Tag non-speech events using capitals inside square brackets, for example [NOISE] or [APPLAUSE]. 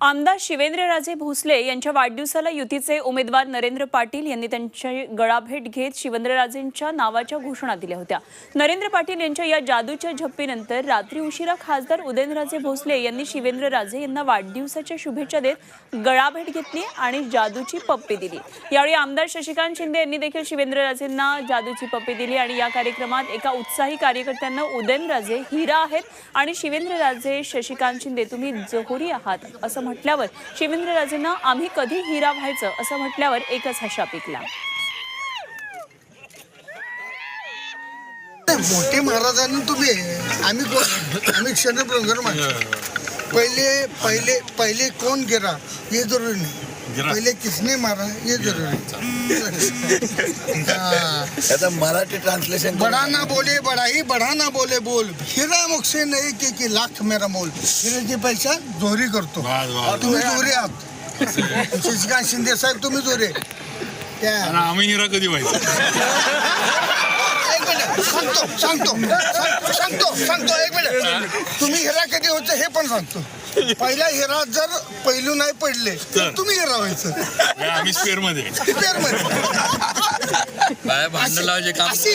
आमदार शिवेंद्रराजे भोसले यांच्या वाढदिवसाला युतीचे उमेदवार नरेंद्र पाटील यांनी त्यांची गळाभेट घेत शिवेंद्रराजेंच्या नावाच्या घोषणा दिल्या होत्या. नरेंद्र पाटील यांच्या या जादूच्या झप्पीनंतर रात्री उशिरा खासदार उदयनराजे भोसले यांनी शिवेंद्रराजे यांना वाढदिवसाच्या शुभेच्छा देत गळाभेट घेतली आणि जादूची पप्पी दिली. यावेळी आमदार शशिकांत शिंदे यांनी देखील शिवेंद्रराजेंना जादूची पप्पी दिली आणि या कार्यक्रमात एका उत्साही कार्यकर्त्यांना उदयनराजे हिरा आहेत आणि शिवेंद्रराजे शशिकांत शिंदे तुम्ही जोहरी आहात असं म्हटल्यावर शिवेंद्रराजेंना आम्ही कधी हिरा व्हायचं असं म्हटल्यावर एकच हशा पिकला. मोठे महाराजांनी तुम्ही आम्ही कोण आम्ही क्षणभंगर माणसं पहिले पहिले पहिले कौन गिरा? ये जरूरी नहीं. पहिले किसने मारा ये जरूरी. हाँ। त्याचं मराठी ट्रान्सलेशन बड़ा ना बोले बड़ाई बड़ा ना बोले बोल. हिरा मुखसे नाही की की लाख मेरा मोल. हिऱ्याचे पैसा जोरी करतो. तुम्ही जोरी आहात. [LAUGHS] शशिकांत शिंदे साहेब तुम्ही जोरे त्या आम्ही हिरा कधी व्हायचं? [LAUGHS] सांगतो सांगतो सांगतो सांगतो सांगतो एक मिनिट. तुम्ही हिरा कधी होतं हे पण सांगतो. पहिला हिरा जर पैलू नाही पडले तर. तुम्ही हिरा व्हायचं. काय आम्ही स्पेअरमध्ये. भांडण लावायचे काम. अशी